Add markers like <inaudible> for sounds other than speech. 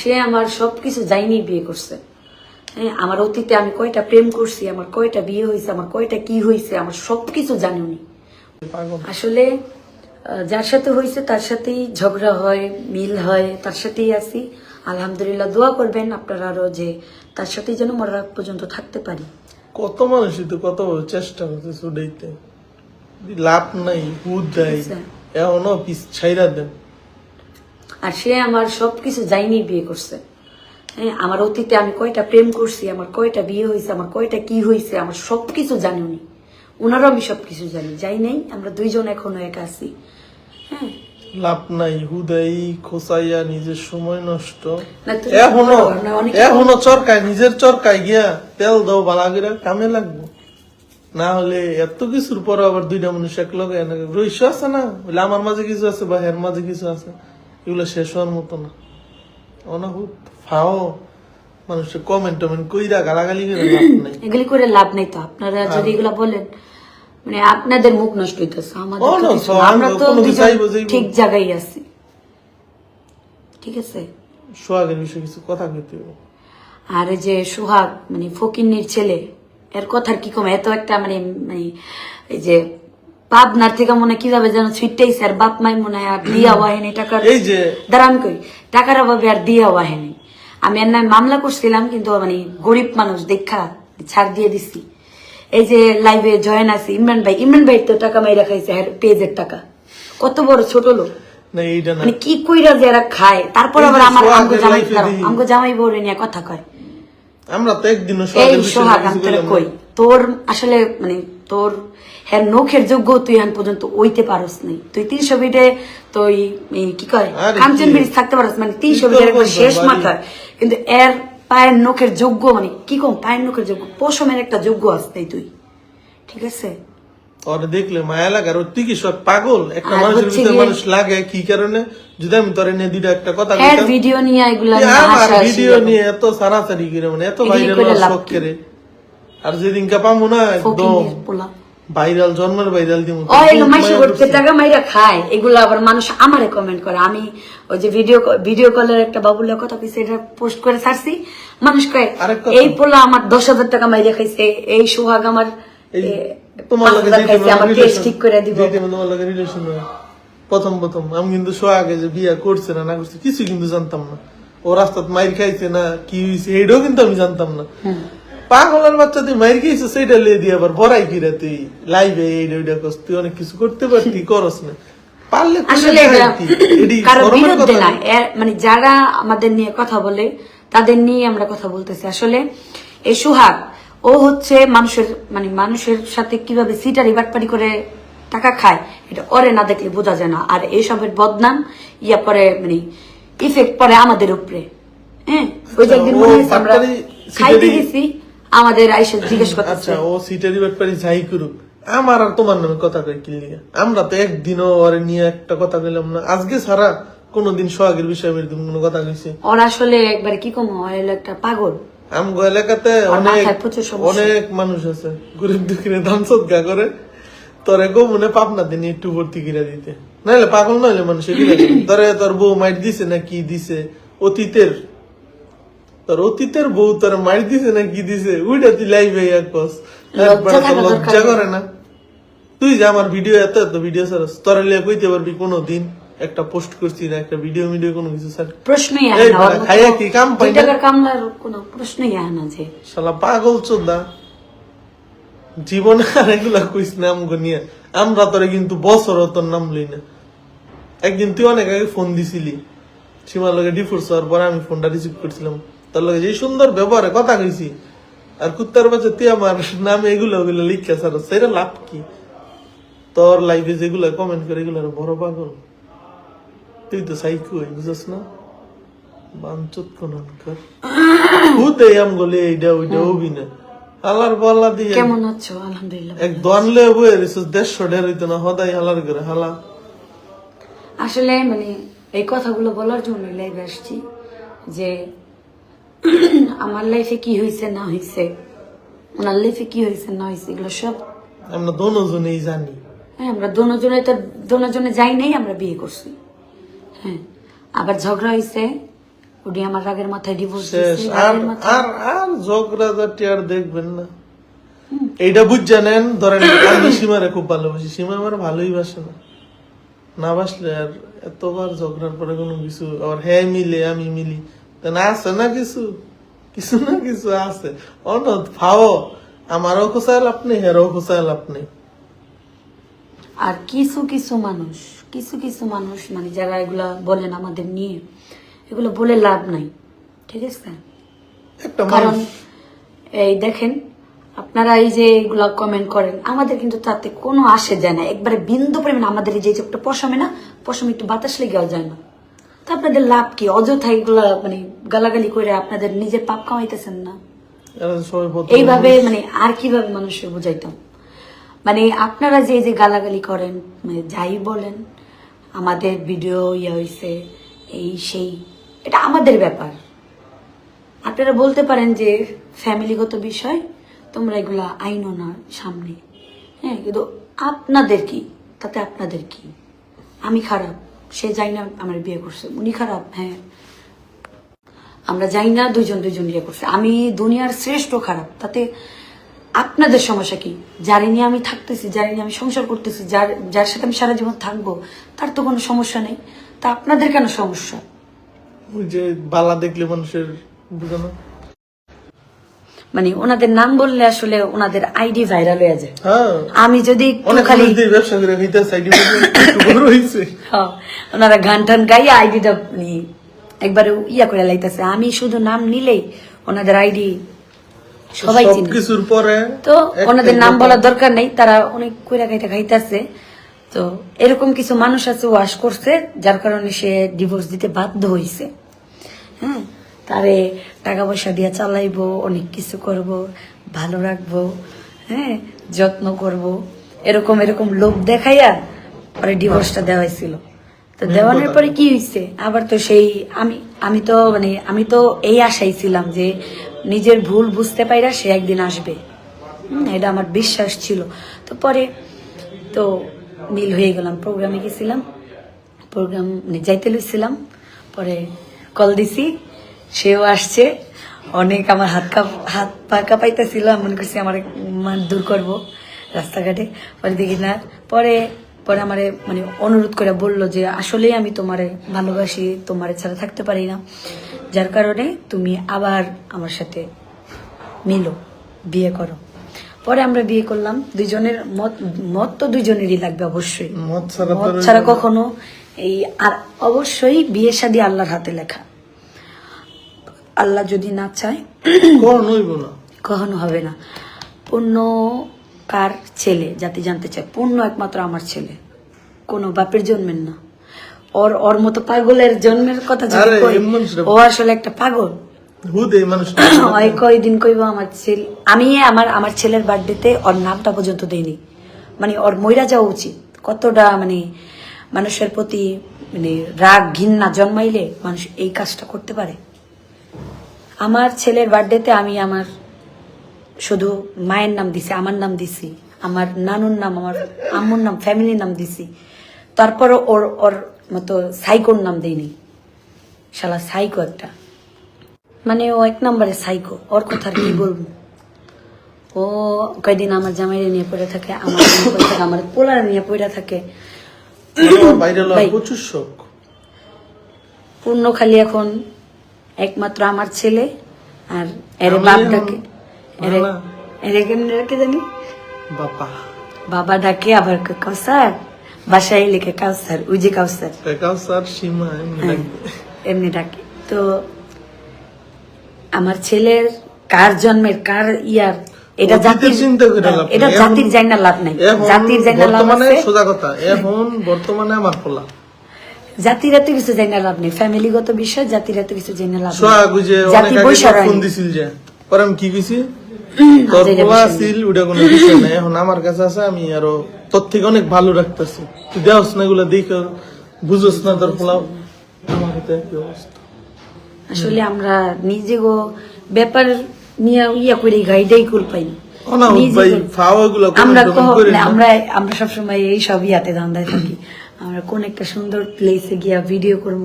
সে আমার সবকিছু যাইনি বিয়ে করছে। হ্যাঁ আমার অতীতে আমি কয়টা প্রেম করছি আমার কয়টা বিয়ে হয়েছে আমার কয়টা কি হয়েছে আমার সবকিছু জানি উনি। আসলে যার সাথে হয়েছে তার সাথেই ঝগড়া হয় মিল হয় তার সাথেই আছি। আলহামদুলিল্লাহ দোয়া করবেন আপনারা আরও যে তার সাথেই যেন মরার পর্যন্ত থাকতে পারি। কত মানুষ তো কত চেষ্টা ছুটাইতে লাভ নাই হুদ দেয় আচ্ছা। এখনও পিস ছাইরা দেন। আর সে আমার সবকিছু যাইনি বিয়ে করছে। হ্যাঁ আমার অতীতে আমি কয়টা প্রেম করছি আমার কয়টা বিয়ে হয়েছে আমার কয়টা কি হয়েছে আমার সবকিছু জানি উনি। ওনারও আমি সবকিছু জানি। যাই নাই আমরা দুইজন এখনও একা আছি। হ্যাঁ। লাভ নাই হুদাই খোসাইয়া নিজের সময় নষ্ট। এখনও এখনও চরকায় নিজের চরকায় গিয়া তেল দাও বালা করে কামে লাগবো। না হলে এত কিছুর পর আবার দুইটা মানুষ এক লগে রহস্য আছে না? বলে আমার মাঝে কিছু আছে বা হের মাঝে কিছু আছে। এগুলো শেষ হওয়ার মতো না। অনাহুত ফাও মানুষের কমেন্ট টমেন্ট কইরা গালাগালি করে লাভ নাই। এগুলি করে লাভ নেই তো। আপনারা যদি এগুলা বলেন মানে আপনাদের মুখ নষ্ট হইতেছে আমাদের আমরা তো। ঠিক জায়গায় আছি। ঠিক আছে? সোহাগের বিষয়ে কিছু কথা কইতে আর যে সোহাগ মানে ফকিন্নির ছেলে এর কথার কি কম? এত একটা মানে মানে এই যে পাবনার থেকে মনে হয় কীভাবে যেন আর বাপ মাই মনে হয় আর দিয়া টাকার এই যে কই টাকার অভাবে আর দিয়া আমি এর নামে মামলা করছিলাম কিন্তু মানে গরিব মানুষ দেখা ছাড় দিয়ে দিছি। এই যে লাইভে জয়েন আছে ইমরান ভাই ইমরান ভাই তো টাকা মাইরা খাইছে আর পেজের টাকা। কত বড় ছোট লোক। মানে কি কইরা যে এরা খায় তারপর আবার আমার আমগো জামাই। আমগো জামাই বউরে নিয়ে কথা কয়। আমরা তো একদিনও এই সোহাগ আমি। কই তোর আসলে মানে তোর হ্যাঁ নখের যোগ্য তুই এখন পর্যন্ত ওইতে পারস নাই। তুই তিনশো বিটে তুই কি কয় কাঞ্চন ব্রিজ থাকতে পারস মানে তিনশো বিটের শেষ? মাথায়। কিন্তু এর পায়ের নখের যোগ্য মানে কি কম পায়ের নখের যোগ্য পশমের একটা যোগ্য আসতে তুই। ঠিক আছে? ওরে দেখলে মায়া লাগে আর ওর তুই কি সব পাগল? একটা মানুষের ভিতরে মানুষ লাগে কি কারণে? যদি আমি তোরে নিয়ে দুইটা একটা কথা ভিডিও নিয়ে এগুলা এই নিয়ে আমার ভিডিও নিয়ে এত সারাসারি করে মানে এত এগুলি ভাইরাল শখ করে। আর যেদিনকে পাবো না একদম ভাইরাল জন্মের ভাইরাল দিব ও এলো মাইসে করতে টাকা মাইরা খায়। এগুলো আবার মানুষ আমারে কমেন্ট করে। আমি ওই যে ভিডিও ভিডিও কলের একটা বাবুলের কথা কইছে এটা পোস্ট করে ছাড়ছি। মানুষ কয় এই পোলা আমার দশ হাজার টাকা মাইরা খাইছে এই সোহাগ আমার তোমার লগে তোমার আমার কেস ঠিক করে দিব। তোমার লগে রিলেশন প্রথম প্রথম। আমি কিন্তু সোহাগে যে বিয়া করছে না না করছে কিছু কিন্তু জানতাম না। ও রাস্তাত মাইর খাইছে না কি হয়েছে এইটাও কিন্তু আমি জানতাম না। পাগলের বাচ্চা তুই মাইর খেয়েছিস সেইটা লিয়ে দিয়ে আবার বড়াই কিরা তুই লাইভে এইটা ওইটা করস তুই অনেক কিছু করতে পারতি <laughs> করস না। পারলে আসলে বিরুদ্ধে না মানে যারা আমাদের নিয়ে কথা বলে তাদের নিয়ে আমরা কথা বলতেছি। আসলে এই সুহাগ ও হচ্ছে মানুষের মানে মানুষের সাথে কীভাবে সিটারি বাটপারি করে টাকা খায় এটা ওরে না দেখলে বোঝা যায় না। আর এইসবের বদনাম ইয়া পরে মানে ইফেক্ট পরে আমাদের উপরে। হ্যাঁ? ওই যে একদিন মনে আমরা খাইতে গেছি। আমাদের আইসে জিজ্ঞেস করতেছে। আচ্ছা ও সিটারি ব্যাপারে যাই করুক। আমার আর তোমার নামে কথা কই কি? আমরা তো একদিনও ওরে নিয়ে একটা কথা কইলাম না। আজকে কোনোদিন সোহাগের বিষয়ে এরকম কোনো কথা কইছি? ওরা আসলে একবারে কি কম হয় একটা পাগল। আমগো এলাকাতে অনেক। অনেক মানুষ আছে। গরিব দুঃখীরে দান সদকা করে। তোরে গো মনে পাপনা দিন একটু ভর্তি কিরা দিতে। নাহলে পাগল নাহলে মানুষ এগুলো তোরে তোর বউ মাইট দিছে না কি দিছে? অতীতের তোর অতীতের বউ তোর মাইর দিছে না কি দিছে? ওইটা তুই লাইভে কস লজ্জা একবার তো লজ্জা করে না। তুই যে আমার ভিডিও এত এত ভিডিও সারস তোরা লিয়ে কইতে পারবি কোনো দিন একটা পোস্ট করছি না একটা ভিডিও ভিডিও কোনো কিছু স্যার প্রশ্নই আসে না খাইয়া কি কাম পাই না? কামলার কোনো প্রশ্নই আসে না যে। শালা পাগল চোদা। জীবনে আর এগুলা কইস না আমগো নিয়ে। আমরা তোরে কিন্তু বছর তোর নাম লই না। একদিন তুই অনেক আগে ফোন দিছিলি। সীমার লগে ডিফোর্স হওয়ার পরে আমি ফোনটা রিসিভ করছিলাম। তোর লগে যে সুন্দর ব্যবহারে কথা কইছি আর কুত্তার বাচ্চা তুই আমার নামে এগুলো ওগুলো লিখা সার সেটা লাভ কি? তোর লাইফে যেগুলো কমেন্ট করে এগুলো বড় পাগল। তুই তো সাইকো বুঝছ না? বাঞ্চত কোন খুদে আমগো লে এইটা ওইটা হবি না হালার বল্লা দিয়ে কেমন আছো? আলহামদুলিল্লাহ এক দোয়ানলে বয়ে রিসোর্স দেড়শো হইতো না হদাই হালার করে হালা। আসলে মানে এই কথাগুলো বলার জন্য লাইভে আসছি যে আমার লাইফে কি হয়েছে না হয়েছে ওনার লাইফে কি হয়েছে না হয়েছে এগুলো সব আমরা দোনোজনেই জানি। হ্যাঁ আমরা দোনোজনে তো দোনোজনে যাই নাই আমরা বিয়ে করছি। হ্যাঁ আবার ঝগড়া হয়েছে উনি আমার রাগের মাথায় ডিভোর্স দিয়েছে আর আর আর ঝগড়াঝাটি আর দেখবেন না। এইটা বুঝ নেন ধরেন আমি সীমারে খুব ভালোবাসি। সীমা আমার ভালোই বাসে না। না বাসলে আর এতবার ঝগড়ার পরে কোনো কিছু আর হ্যাঁ মিলে আমি মিলি। না আছে না কিছু কিছু না কিছু আছে অনত ফাও আমারও খোসাইল আপনি হেরও খোসাইল আপনি আর কিছু কিছু মানুষ কিছু কিছু মানুষ মানে যারা এগুলা বলেন আমাদের নিয়ে এগুলো বলে লাভ নাই ঠিক আছে? কারণ এই দেখেন আপনারা এই যে এগুলা কমেন্ট করেন আমাদের কিন্তু তাতে কোনো আসে যায় না। একবারে বিন্দু পরিমাণ আমাদের এই যে একটা পশমে না পশমে একটু বাতাস লেগেও যায় না। তা আপনাদের লাভ কি? অযথা এগুলা মানে গালাগালি করে আপনাদের নিজের পাপ কামাইতেছেন না। এইভাবে মানে আর কীভাবে মানুষকে বুঝাইতাম? মানে আপনারা যে যে গালাগালি করেন মানে যাই বলেন আমাদের ভিডিও ইয়ে হয়েছে এই সেই এটা আমাদের ব্যাপার। আপনারা বলতে পারেন যে ফ্যামিলিগত বিষয় তোমরা এগুলা আইনো না সামনে। হ্যাঁ কিন্তু আপনাদের কি? তাতে আপনাদের কি? আমি খারাপ সে যাই না আমার বিয়ে করছে উনি খারাপ হ্যাঁ। আমরা যাই না দুইজন দুজন ইয়ে করছে। আমি দুনিয়ার শ্রেষ্ঠ খারাপ তাতে আপনাদের সমস্যা কি? যারে নিয়ে আমি থাকতেছি যারে নিয়ে আমি সংসার করতেছি যার যার সাথে আমি সারা জীবন থাকব তার তো কোনো সমস্যা নেই। তা আপনাদের কেন সমস্যা? ওই যে বালা দেখলে মানুষের বুঝে না মানে ওনাদের নাম বললে আসলে ওনাদের আইডি ভাইরাল হয়ে যায়। হ্যাঁ। আমি যদি খালি <laughs> হ্যাঁ, ওনারা গান টান গাইয়ে আইডিটা একবারে ইয়া করে লাইতেছে। আমি শুধু নাম নিলেই ওনাদের আইডি সবাই সবকিছুর পরে তো ওনাদের নাম বলার দরকার নেই তারা অনেক কইরা খাইতে খাইতেছে। তো এরকম কিছু মানুষ আছে ওয়াশ করছে যার কারণে সে ডিভোর্স দিতে বাধ্য হয়েছে হ্যাঁ? তারে টাকা পয়সা দিয়ে চালাইবো অনেক কিছু করব ভালো রাখব হ্যাঁ? যত্ন করব। এরকম এরকম লোভ দেখাইয়া পরে ডিভোর্সটা দেওয়া হয়েছিল তো দেওয়ানোর পরে কি হয়েছে আবার তো সেই আমি আমি তো মানে আমি তো এই আশাই ছিলাম যে নিজের ভুল বুঝতে পাইরা সে একদিন আসবে। এটা আমার বিশ্বাস ছিল। তো পরে তো মিল হয়ে গেলাম প্রোগ্রামে গেছিলাম। প্রোগ্রাম মানে যাইতে লইছিলাম। পরে কল দিছি সেও আসছে। অনেক আমার হাত কাপ হাত পা কাঁপাইতেছিল মনে করছি আমার মান দূর করব রাস্তাঘাটে। পরে দেখি না পরে পরে আমারে মানে অনুরোধ করে বলল যে আসলে আমি তোমারে ভালোবাসি তোমারে ছাড়া থাকতে পারি না। যার কারণে তুমি আবার আমার সাথে মিলো বিয়ে করো। পরে আমরা বিয়ে করলাম। দুইজনের মত মত তো দুইজনেরই লাগবে অবশ্যই। মত ছাড়া কখনো এই আর অবশ্যই বিয়ে শাদী আল্লাহর হাতে লেখা। আল্লাহ যদি না চায় কখন হবে না। পূর্ণ কার ছেলে জাতি জানতে চায়? পূর্ণ একমাত্র আমার ছেলে। কোনো বাপের জন্মের না। ওর ওর মতো পাগলের জন্মের কথা যদি কই, ও আসলে একটা পাগল। ওই কয়দিন কইব আমার ছেলে আমি আমার আমার ছেলের বার্থডেতে ওর নামটা পর্যন্ত দেইনি। মানে ওর মইরা যাওয়া উচিত। কতটা মানে মানুষের প্রতি মানে রাগ ঘৃণা জন্মাইলে মানুষ এই কাজটা করতে পারে? আমার ছেলের বার্থডেতে আমি আমার শুধু মায়ের নাম দিছি আমার নাম দিছি আমার নানুর নাম আমার আম্মুর নাম ফ্যামিলির নাম দিছি। তারপরও ওর ওর মতো সাইকোর নাম দেইনি শালা সাইকো একটা। মানে ও এক নম্বরে সাইকো ওর কথা আর কি বলব? ও কয়দিন আমার জামাইরে নিয়ে পড়ে থাকে আমার থাকে আমার পোলার নিয়ে পড়ে থাকে। পূর্ণ খালি এখন একমাত্র আমার ছেলে আর এর আমি বাপ ডাকে এরে না, না। এরে কেমনে ডাকে জানি? বাপা বাবা ডাকে আবার কাউসার? বাসায় লিখে কাউসার উই যে কাউসার। কাউসার সীমা এমনি হ্যাঁ, ডাকে। তো আমার ছেলের কার জন্মের কার ইয়ার এটা জাতির চিন্তা করে লাভ এটা জাতির লাভ নাই। জাতির লাভ আছে। সোজা কথা এখন বর্তমানে আমার পোলা জাতির এত কিছু যাই লাভ নেই। ফ্যামিলিগত বিষয় জাতির এত কিছু যাই লাভ নেই। জাতি আগে ফোন দিছিল যে পরে আমি কি কইছি? তোর যেটা পোলা বিষয় আছিল ওটা কোনো বিষয় নাই। এখন আমার কাছে আছে আমি আরও তোর থেকে অনেক ভালো রাখতেছি। তুই দেওস না এগুলো দেখে বুঝোস না তোর পোলা আমার হাতে কি অবস্থা? আসলে আমরা নিজে গো ব্যাপার নিয়ে ইয়া করে গাইডাই কুল আমরা সবসময় এই সব ইয়াতে ধান্দায় থাকি। আমরা কোন একটা সুন্দর প্লেসে গিয়া ভিডিও করব।